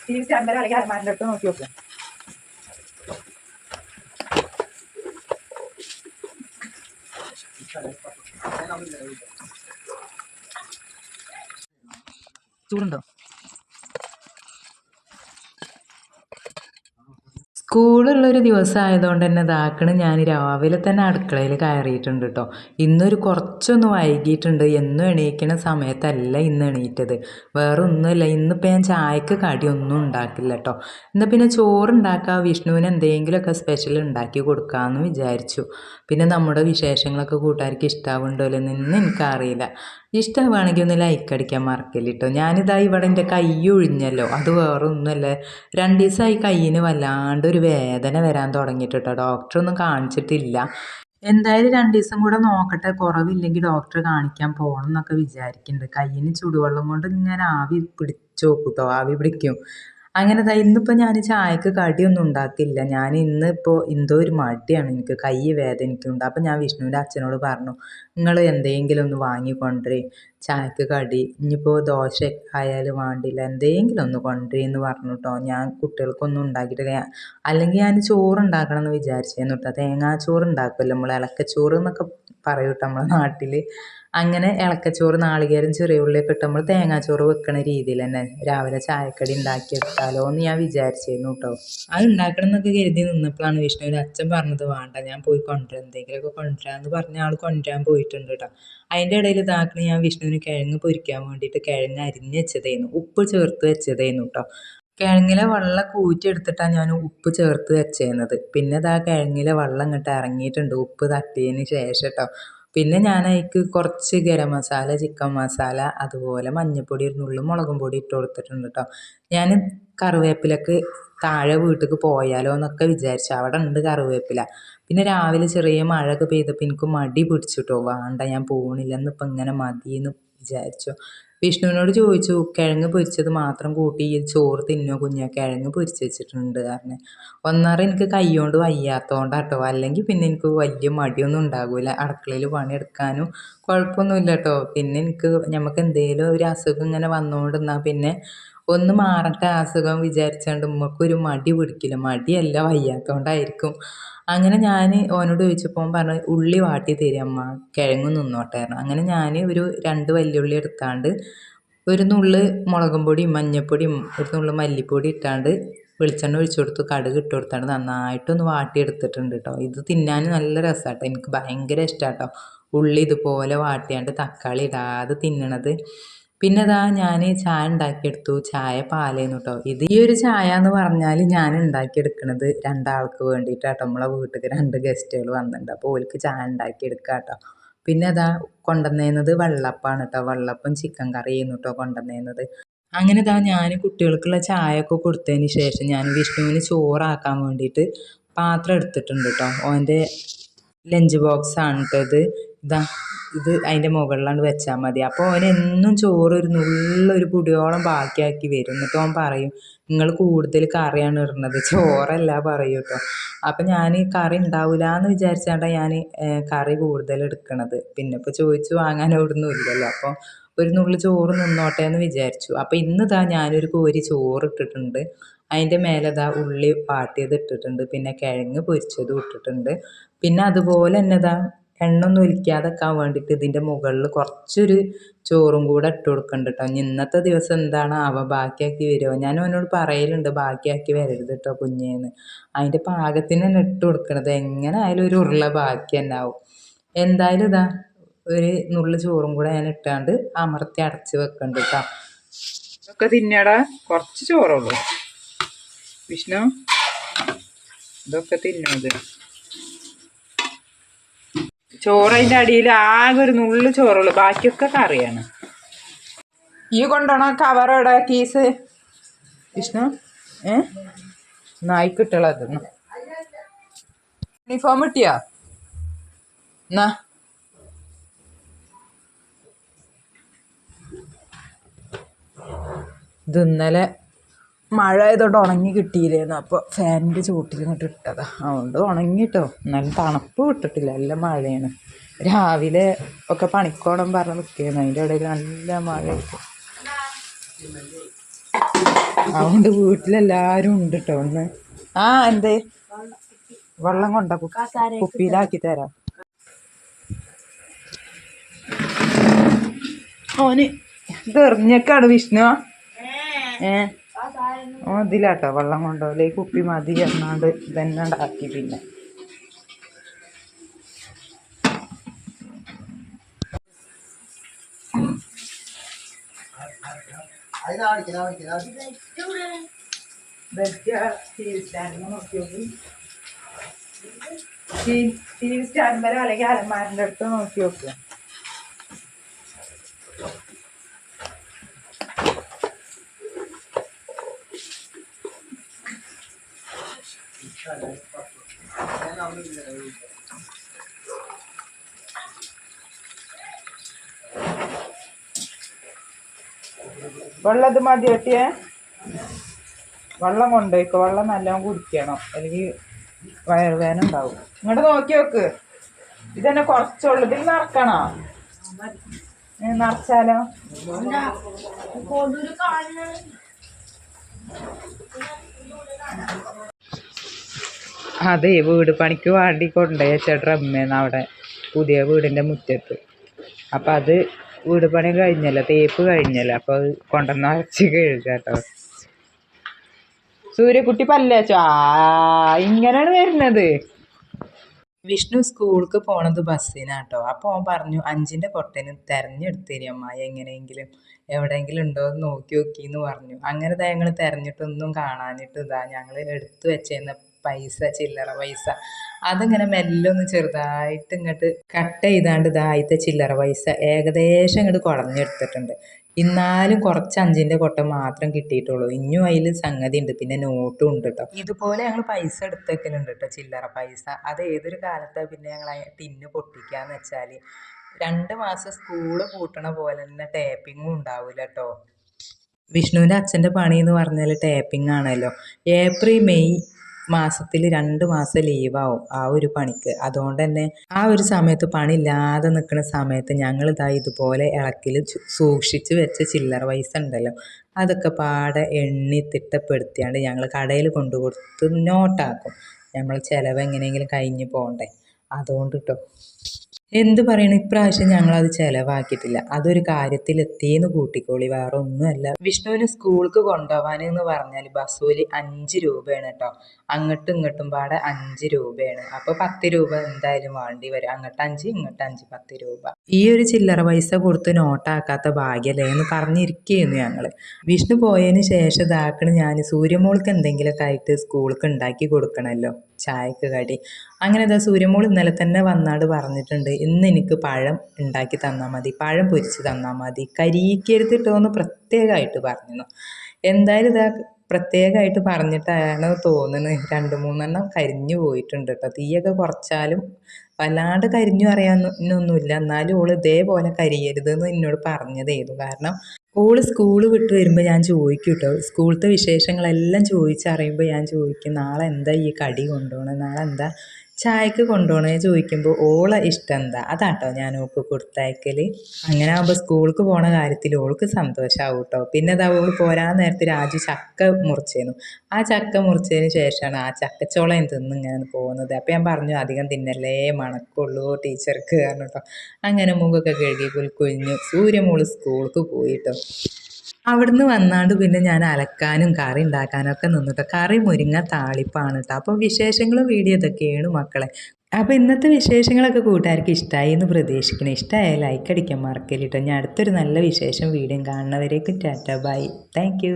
തിരിച്ചമ്പല അല്ലെങ്കിൽ അരമാരുടെ അടുത്ത് നോക്കി നോക്കുക ചൂടുണ്ടോ? സ്കൂളുള്ളൊരു ദിവസം ആയതുകൊണ്ട് തന്നെ ഇതാക്കണ്. ഞാൻ രാവിലെ തന്നെ അടുക്കളയിൽ കയറിയിട്ടുണ്ട് കേട്ടോ ഇന്നൊരു കുറച്ചൊന്ന് വൈകിയിട്ടുണ്ട് എന്നും എണീക്കണ സമയത്തല്ല ഇന്ന് എണീറ്റത്. വേറെ ഒന്നുമില്ല ഇന്നിപ്പോൾ ഞാൻ ചായക്ക് കടിയൊന്നും ഉണ്ടാക്കില്ല കേട്ടോ എന്നാൽ പിന്നെ ചോറ് വിഷ്ണുവിന് എന്തെങ്കിലുമൊക്കെ സ്പെഷ്യൽ ഉണ്ടാക്കി കൊടുക്കാമെന്ന് വിചാരിച്ചു. പിന്നെ നമ്മുടെ വിശേഷങ്ങളൊക്കെ കൂട്ടുകാർക്ക് ഇഷ്ടാവുണ്ടോ എന്ന് എനിക്കറിയില്ല. ഇഷ്ടമാവുകയാണെങ്കിൽ ഒന്ന് ലൈക്ക് അടിക്കാൻ മറക്കല്ല കേട്ടോ ഞാനിതാ ഇവിടെ എന്റെ കൈ ഒഴിഞ്ഞല്ലോ അത് വേറെ ഒന്നുമല്ല രണ്ട് ദിവസമായി കയ്യിന് വല്ലാണ്ട് ഒരു വേദന വരാൻ തുടങ്ങിയിട്ട് ഡോക്ടറൊന്നും കാണിച്ചിട്ടില്ല. എന്തായാലും രണ്ട് ദിവസം കൂടെ നോക്കട്ടെ. കുറവില്ലെങ്കിൽ ഡോക്ടറെ കാണിക്കാൻ പോകണം എന്നൊക്കെ വിചാരിക്കുന്നുണ്ട് കയ്യിന് ചുടുവെള്ളം കൊണ്ട് ഇങ്ങനെ ആവി പിടിച്ചു നോക്കും കേട്ടോ ആവി പിടിക്കും. അങ്ങനെ ദാ ഇന്നിപ്പോൾ ഞാൻ ചായക്ക് കടിയൊന്നും ഉണ്ടാക്കില്ല ഞാൻ ഇന്നിപ്പോൾ എന്തോ ഒരു മടിയാണ്. എനിക്ക് കൈ വേദനിക്കുന്നുണ്ട് അപ്പം ഞാൻ വിഷ്ണുവിന്റെ അച്ഛനോട് പറഞ്ഞു നിങ്ങൾ എന്തെങ്കിലും ഒന്ന് വാങ്ങിക്കൊണ്ടേ ചായക്ക് കടി. ഇനിയിപ്പോൾ ദോശ ആയാലും വേണ്ടില്ല. എന്തെങ്കിലും ഒന്ന് കൊണ്ടേ എന്ന് പറഞ്ഞു കേട്ടോ ഞാൻ കുട്ടികൾക്കൊന്നും ഉണ്ടാക്കിയിട്ടില്ല. അല്ലെങ്കിൽ ഞാൻ ചോറ് ഉണ്ടാക്കണം എന്ന് വിചാരിച്ചേന്നു കേട്ടോ തേങ്ങാച്ചോറ് ഉണ്ടാക്കുമല്ലോ. നമ്മൾ ഇളക്കച്ചോറ് എന്നൊക്കെ പറയും നമ്മളെ നാട്ടിൽ അങ്ങനെ ഇളക്കച്ചോറ് നാളികേരം ചെറിയ ഉള്ളിയൊക്കെ ഇട്ട് നമ്മൾ തേങ്ങാച്ചോറ് വെക്കണ രീതിയിൽ തന്നെ രാവിലെ ചായക്കടി ഉണ്ടാക്കിയെടുത്താലോ എന്ന് ഞാൻ വിചാരിച്ചിരുന്നു കേട്ടോ അത് ഉണ്ടാക്കണം എന്നൊക്കെ കരുതി നിന്നപ്പോഴാണ് വിഷ്ണുവിന്റെ അച്ഛൻ പറഞ്ഞത് വേണ്ട ഞാൻ പോയി കൊണ്ടുവരാം. എന്തെങ്കിലുമൊക്കെ കൊണ്ടുവരാമെന്ന് പറഞ്ഞ ആൾ കൊണ്ടുവരാൻ പോയിട്ടുണ്ട് കേട്ടോ അതിന്റെ ഇടയിൽ ഇതാക്കണ ഞാൻ വിഷ്ണുവിന് കിഴങ്ങ് പൊരിക്കാൻ വേണ്ടിയിട്ട് കിഴങ്ങ് അരിഞ്ഞ് വെച്ചതായിരുന്നു ഉപ്പ് ചേർത്ത് വെച്ചതായിരുന്നു കേട്ടോ കിഴങ്ങിലെ വെള്ളം കൂറ്റിയെടുത്തിട്ടാണ് ഞാൻ ഉപ്പ് ചേർത്ത് വെച്ചിരുന്നത് പിന്നെ ഇതാ കിഴങ്ങിലെ വെള്ളം ഇങ്ങോട്ട് ഇറങ്ങിയിട്ടുണ്ട്. ഉപ്പ് തട്ടിയതിന് ശേഷം കേട്ടോ പിന്നെ ഞാൻ അതിലേക്ക് കുറച്ച് ഗരം മസാല ചിക്കൻ മസാല അതുപോലെ മഞ്ഞൾപ്പൊടി നുള്ളു മുളകും പൊടി ഇട്ട് കൊടുത്തിട്ടുണ്ട് കേട്ടോ ഞാൻ കറിവേപ്പിലക്ക് താഴെ വീട്ടിലേക്ക് പോയാലോ എന്നൊക്കെ വിചാരിച്ചു. അവിടെ ഉണ്ട് കറിവേപ്പില. പിന്നെ രാവിലെ ചെറിയ മഴയൊക്കെ പെയ്തപ്പോൾ എനിക്ക് മടി പിടിച്ചിട്ടോ വേണ്ട ഞാൻ പോകണില്ല എന്നിപ്പോൾ ഇങ്ങനെ മതിയെന്ന് വിചാരിച്ചു. വിഷ്ണുവിനോട് ചോദിച്ചു കിഴങ്ങ് പൊരിച്ചത് മാത്രം കൂട്ടി ഈ ചോറ് തിന്നോ കുഞ്ഞോ? കിഴങ്ങ് പൊരിച്ച് വെച്ചിട്ടുണ്ട് കാരണം ഒന്നാറ് എനിക്ക് കൈകൊണ്ട് വയ്യാത്തതുകൊണ്ടാട്ടോ അല്ലെങ്കിൽ പിന്നെ എനിക്ക് വലിയ മടിയൊന്നും ഉണ്ടാകില്ല അടുക്കളയിൽ പണിയെടുക്കാനും കുഴപ്പമൊന്നുമില്ല കേട്ടോ പിന്നെ എനിക്ക് നമുക്ക് എന്തെങ്കിലും ഒരു അസുഖം ഇങ്ങനെ വന്നുകൊണ്ടിരുന്നാൽ പിന്നെ ഒന്ന് മാറട്ടെ അസുഖം വിചാരിച്ചുകൊണ്ട് ഉമ്മക്കൊരു മടി പിടിക്കില്ല. മടിയല്ല വയ്യാത്തതുകൊണ്ടായിരിക്കും അങ്ങനെ ഞാൻ ഓനോട് ചോദിച്ചപ്പോൾ പറഞ്ഞു ഉള്ളി വാട്ടി തരും അമ്മ കിഴങ്ങ് നിന്നോട്ടെ അങ്ങനെ ഞാൻ ഒരു രണ്ട് വല്യുള്ളി എടുത്താണ്ട് ഒരു നുള്ള് മുളകും പൊടിയും മഞ്ഞപ്പൊടിയും ഒരു നുള്ള് മല്ലിപ്പൊടി ഇട്ടാണ്ട് വെളിച്ചെണ്ണ ഒഴിച്ചു കൊടുത്തു. കടുക് ഇട്ട് കൊടുത്താണ്ട് നന്നായിട്ടൊന്ന് വാട്ടിയെടുത്തിട്ടുണ്ട് കേട്ടോ ഇത് തിന്നാൻ നല്ല രസമാട്ടോ എനിക്ക് ഭയങ്കര ഇഷ്ടമാണ് കേട്ടോ ഉള്ളി ഇതുപോലെ വാട്ടിയാണ്ട് തക്കാളി ഇടാതെ തിന്നണത്. പിന്നെ ഇതാ ഞാൻ ചായ ഉണ്ടാക്കിയെടുത്തു. ചായ പാലേന്നു കേട്ടോ ഇത് ഈ ഒരു ചായ എന്ന് പറഞ്ഞാൽ ഞാൻ ഉണ്ടാക്കിയെടുക്കണത് രണ്ടാൾക്ക് വേണ്ടിയിട്ടാട്ടോ നമ്മളെ വീട്ടിൽ രണ്ട് ഗസ്റ്റുകൾ വന്നിട്ടുണ്ട് അപ്പോൾ ഓൽക്ക് ചായ ഉണ്ടാക്കിയെടുക്കുക കേട്ടോ പിന്നെ അതാ കൊണ്ടുവന്നേന്നത് വെള്ളപ്പാണ് കേട്ടോ വെള്ളപ്പം ചിക്കൻ കറിയായിരുന്നു കേട്ടോ കൊണ്ടുവന്നേന്നത്. അങ്ങനെ ഇതാ ഞാൻ കുട്ടികൾക്കുള്ള ചായയൊക്കെ കൊടുത്തതിന് ശേഷം ഞാൻ വിഷ്ണുവിന് ചോറാക്കാൻ വേണ്ടിയിട്ട് പാത്രം എടുത്തിട്ടുണ്ട് കേട്ടോ ഓന്റെ ലഞ്ച് ബോക്സ് ആണ് കേട്ടോ ഇത്. ഇതാ ഇത് അതിന്റെ മുകളിലാണ് വെച്ചാൽ മതി. അപ്പോൾ എന്നും ചോറ് ഒരു നുള്ളൊരു പുടിയോളം ബാക്കിയാക്കി വരും. എന്നിട്ട് അവൻ പറയും നിങ്ങൾ കൂടുതൽ കറിയാണ് ഇടുന്നത്. ചോറല്ല പറയും കേട്ടോ. അപ്പം ഞാൻ കറി ഉണ്ടാവില്ല എന്ന് വിചാരിച്ചാണ്ടാണ് ഞാൻ കറി കൂടുതൽ എടുക്കണത്. പിന്നെ ഇപ്പോൾ ചോദിച്ച് വാങ്ങാൻ എവിടുന്നും ഇല്ലല്ലോ. അപ്പോൾ ഒരു നുള്ളി ചോറ് നിന്നോട്ടെ എന്ന് വിചാരിച്ചു. അപ്പോൾ ഇന്ന് ഇതാ ഞാനൊരു കോരി ചോറ് ഇട്ടിട്ടുണ്ട്. അതിന്റെ മേലെ ഇതാ ഉള്ളി വാട്ടിയത് ഇട്ടിട്ടുണ്ട്. പിന്നെ കിഴങ്ങ് പൊരിച്ചതും ഇട്ടിട്ടുണ്ട്. പിന്നെ അതുപോലെ തന്നെ ഇതാ എണ്ണ ഒന്നും ഒലിക്കാതെക്കാൻ വേണ്ടിയിട്ട് ഇതിന്റെ മുകളിൽ കുറച്ചൊരു ചോറും കൂടെ ഇട്ട് കൊടുക്കുന്നുണ്ട് കേട്ടോ ഇനി ഇന്നത്തെ ദിവസം എന്താണ് അവ ബാക്കിയാക്കി വരുമോ ഞാൻ അവനോട് പറയലുണ്ട് ബാക്കിയാക്കി വരരുത് കേട്ടോ കുഞ്ഞേന്ന്. അതിന്റെ പാകത്തിന് തന്നെ ഇട്ട് കൊടുക്കണത് എങ്ങനെ ആയാലും ഒരു ഉരുള ബാക്കി തന്നെ ആവും. എന്തായാലും ഇതാ ഒരു നുള്ളു ചോറും കൂടെ ഞാൻ ഇട്ടാണ്ട് അമർത്തി അടച്ച് വെക്കുന്നുണ്ട് കേട്ടോ ഒക്കെ തിന്നടാ കുറച്ച് ചോറുള്ളൂ വിഷ്ണു ഇതൊക്കെ തിന്നത് ചോറ് അതിന്റെ അടിയിൽ ആകെ ഒരു നുള്ളു ചോറുള്ളൂ. ബാക്കിയൊക്കെ കറിയാണ്. ഈ കൊണ്ടുപോണ കവർ എവിടെ? കീസ് വിഷ്ണു? ഏ? നായിക്കിട്ടുള്ളത് യൂണിഫോം കിട്ടിയോ എന്നാ. ഇന്നലെ മഴ ആയതുകൊണ്ട് ഉണങ്ങി കിട്ടിയില്ലായിരുന്നു അപ്പോൾ ഫാനിന്റെ ചുവട്ടിൽ ഇങ്ങോട്ട് ഇട്ടതാ. അതുകൊണ്ട് ഉണങ്ങി കേട്ടോ എന്നാലും തണുപ്പ് കിട്ടിട്ടില്ല നല്ല മഴയാണ്. രാവിലെ ഒക്കെ പണിക്കോണം പറഞ്ഞ് നിൽക്കുകയാണ് അതിന്റെ ഇടയിൽ നല്ല മഴ അതുകൊണ്ട് വീട്ടിലെല്ലാവരും ഉണ്ട് കേട്ടോ ഒന്ന്. ആ എന്തേ? വെള്ളം കൊണ്ട? കുപ്പിയിലാക്കി തരാം. ഓന്. ഇത് വിഷ്ണു. ഏ? ഓ ഇതിലാട്ടോ വെള്ളം കൊണ്ടുപോലെ ഈ കുപ്പി മതി എന്നാണ്ട് ഇതന്നെ ഉണ്ടാക്കി പിന്നെ. ടി സ്റ്റാൻഡ് വരെ അല്ലെങ്കിൽ അലമാരിന്റെ അടുത്ത് നോക്കി നോക്കുക വെള്ളം ഇത് മതി വെട്ടിയേ വെള്ളം കൊണ്ടുപോയിക്കോ വെള്ളം നല്ലോണം കുടിക്കണം. അല്ലെങ്കിൽ വയറുവേന ഉണ്ടാവും. ഇങ്ങോട്ട് നോക്കി നോക്ക്. ഇതന്നെ കുറച്ചുള്ളൂ. ഇതിൽ നിറക്കണോ? നിറച്ചാലോ? അതെ വീട് പണിക്ക് വേണ്ടി കൊണ്ടുപോയി ചേട്ടൻ ഡ്രമ്മേന്ന് അവിടെ പുതിയ വീടിന്റെ മുറ്റത്ത്. അപ്പം അത് വീട് പണി കഴിഞ്ഞല്ലോ തേപ്പ് കഴിഞ്ഞല്ലോ അപ്പോൾ അത് കൊണ്ടുവന്ന് അരച്ച് കഴുകുക കേട്ടോ സൂര്യക്കുട്ടി പല്ലേച്ചോ ആ ഇങ്ങനെയാണ് വരുന്നത്. വിഷ്ണു സ്കൂൾക്ക് പോണത് ബസ്സിനാട്ടോ. അപ്പോൾ അവൻ പറഞ്ഞു അഞ്ചിന്റെ പൊട്ടന് തെരഞ്ഞെടുത്തേരി തരും അമ്മായി എങ്ങനെയെങ്കിലും എവിടെയെങ്കിലും ഉണ്ടോ എന്ന് നോക്കി നോക്കി എന്ന് പറഞ്ഞു. അങ്ങനെ ഞങ്ങൾ തെരഞ്ഞിട്ടൊന്നും കാണാനിട്ട് ഇതാ ഞങ്ങൾ എടുത്തു വെച്ചേന്ന പൈസ ചില്ലറ പൈസ. അതിങ്ങനെ മെല്ലെ ഒന്ന് ചെറുതായിട്ട് ഇങ്ങോട്ട് കട്ട് ചെയ്താണ്ട് ഇതായിട്ട് ചില്ലറ പൈസ ഏകദേശം ഇങ്ങോട്ട് കുറഞ്ഞെടുത്തിട്ടുണ്ട് ഇന്നാലും കുറച്ച് അഞ്ചിന്റെ കൊട്ട മാത്രം കിട്ടിയിട്ടുള്ളൂ. ഇനിയും അതിൽ സംഗതി ഉണ്ട് പിന്നെ നോട്ടും ഉണ്ട് കേട്ടോ ഇതുപോലെ ഞങ്ങൾ പൈസ എടുത്തേക്കലുണ്ട് കേട്ടോ ചില്ലറ പൈസ. അത് ഏതൊരു കാലത്താണ് പിന്നെ ഞങ്ങൾ ടിന്ന് പൊട്ടിക്കാന്ന് വെച്ചാൽ രണ്ട് മാസം സ്കൂൾ പൂട്ടണ പോലെ തന്നെ ടേപ്പിങ്ങും ഉണ്ടാവില്ല കേട്ടോ വിഷ്ണുവിന്റെ അച്ഛന്റെ പണി എന്ന് പറഞ്ഞാൽ ടേപ്പിംഗ് ആണല്ലോ. ഏപ്രിൽ മെയ് മാസത്തിൽ രണ്ട് മാസം ലീവാവും ആ ഒരു പണിക്ക്. അതുകൊണ്ട് തന്നെ ആ ഒരു സമയത്ത് പണി ഇല്ലാതെ നിൽക്കുന്ന സമയത്ത് ഞങ്ങൾ ഇതാ ഇതുപോലെ ഇളക്കിൽ സൂക്ഷിച്ച് വെച്ച ചില്ലറ പൈസ ഉണ്ടല്ലോ. അതൊക്കെ പാടെ എണ്ണി തിട്ടപ്പെടുത്തിയാണ്ട് ഞങ്ങൾ കടയിൽ കൊണ്ടു കൊടുത്ത് നോട്ടാക്കും. നമ്മൾ ചിലവ് എങ്ങനെയെങ്കിലും കഴിഞ്ഞ് പോകണ്ടേ അതുകൊണ്ട് കേട്ടോ എന്ത് പറയണ? ഇപ്രാവശ്യം ഞങ്ങളത് ചിലവാക്കിയിട്ടില്ല. അതൊരു കാര്യത്തിൽ എത്തിയെന്ന് കൂട്ടിക്കോളി. വേറെ ഒന്നുമല്ല. വിഷ്ണുവിന് സ്കൂൾക്ക് കൊണ്ടുപോകാൻ എന്ന് പറഞ്ഞാൽ ബസ്സൂലി അഞ്ച് രൂപയാണ് കേട്ടോ. അങ്ങോട്ടും ഇങ്ങോട്ടും പാടെ അഞ്ച് രൂപയാണ്. അപ്പോൾ പത്ത് രൂപ എന്തായാലും വേണ്ടി വരും. അങ്ങോട്ട് അഞ്ച് ഇങ്ങോട്ട് അഞ്ച് പത്ത് രൂപ. ഈ ഒരു ചില്ലറ പൈസ കൊടുത്ത് നോട്ടാക്കാത്ത ഭാഗ്യല്ലേ എന്ന് പറഞ്ഞിരിക്കുകയായിരുന്നു ഞങ്ങൾ വിഷ്ണു പോയതിന് ശേഷം ഇതാക്കണ് ഞാൻ സൂര്യമോൾക്ക് എന്തെങ്കിലുമൊക്കെ ആയിട്ട് സ്കൂൾക്ക് ഉണ്ടാക്കി കൊടുക്കണമല്ലോ ചായക്ക് കടി. അങ്ങനെ ഇതാ സൂര്യമോൾ ഇന്നലെ തന്നെ വന്നാട് പറഞ്ഞിട്ടുണ്ട് ഇന്ന് എനിക്ക് പഴം ഉണ്ടാക്കി തന്നാൽ മതി പഴം പൊരിച്ച് തന്നാൽ മതി കരിയിക്കരുത് എന്ന് പ്രത്യേകമായിട്ട് പറഞ്ഞു എന്തായാലും ഇതാ പ്രത്യേകമായിട്ട് പറഞ്ഞിട്ടാണ് തോന്നുന്നത് രണ്ട് മൂന്നെണ്ണം കരിഞ്ഞു പോയിട്ടുണ്ട് കേട്ടോ തീയൊക്കെ കുറച്ചാലും വല്ലാണ്ട് കരിഞ്ഞു അറിയാനൊന്നുമില്ല എന്നാലും ഓൾ ഇതേപോലെ കരിയരുതെന്ന് എന്നോട് പറഞ്ഞതായിരുന്നു കാരണം ഓൾ സ്കൂൾ വിട്ട് വരുമ്പോൾ ഞാൻ ചോദിക്കും കേട്ടോ സ്കൂളത്തെ വിശേഷങ്ങളെല്ലാം ചോദിച്ചറിയുമ്പോൾ ഞാൻ ചോദിക്കും നാളെ എന്താ ഈ കടി കൊണ്ടുപോകണം നാളെ എന്താ ചായക്ക് കൊണ്ടുപോകണേ ചോദിക്കുമ്പോൾ ഓളെ ഇഷ്ടം എന്താ അതാട്ടോ ഞാൻ ഓൾക്ക് കൊടുത്തയക്കൽ അങ്ങനെ ആകുമ്പോൾ സ്കൂൾക്ക് പോണ കാര്യത്തിൽ ഓൾക്ക് സന്തോഷമാവും കേട്ടോ പിന്നെ അതാ ഓൾ പോരാൻ നേരത്തെ രാജു ചക്ക മുറിച്ചേനു ആ ചക്ക മുറിച്ചതിന് ശേഷമാണ് ആ ചക്കച്ചോളം തിന്ന് ഇങ്ങനെ പോകുന്നത് അപ്പോൾ ഞാൻ പറഞ്ഞു അധികം തിന്നല്ലേ മണക്കുള്ളൂ ടീച്ചർക്ക് കാരണം കേട്ടോ അങ്ങനെ മുഖമൊക്കെ കഴുകി കുൽക്കൊഴിഞ്ഞു സൂര്യമോൾ സ്കൂൾക്ക് പോയി കേട്ടോ അവിടുന്ന് വന്നാണ്ട് പിന്നെ ഞാൻ അലക്കാനും കറി ഉണ്ടാക്കാനും ഒക്കെ നിന്നിട്ട് കറി മുരിങ്ങ താളിപ്പാണ് കേട്ടോ അപ്പോൾ വിശേഷങ്ങളും വീഡിയോ ഇതൊക്കെയാണ് മക്കളെ. അപ്പോൾ ഇന്നത്തെ വിശേഷങ്ങളൊക്കെ കൂട്ടുകാർക്ക് ഇഷ്ടമായി എന്ന് പ്രതീക്ഷിക്കണം. ഇഷ്ടമായ ലൈക്ക് അടിക്കാൻ മറക്കല്ലിട്ടോ ഞാൻ അടുത്തൊരു നല്ല വിശേഷം വീഡിയോ കാണുന്നവരേക്കും ടാറ്റ. ബൈ. താങ്ക്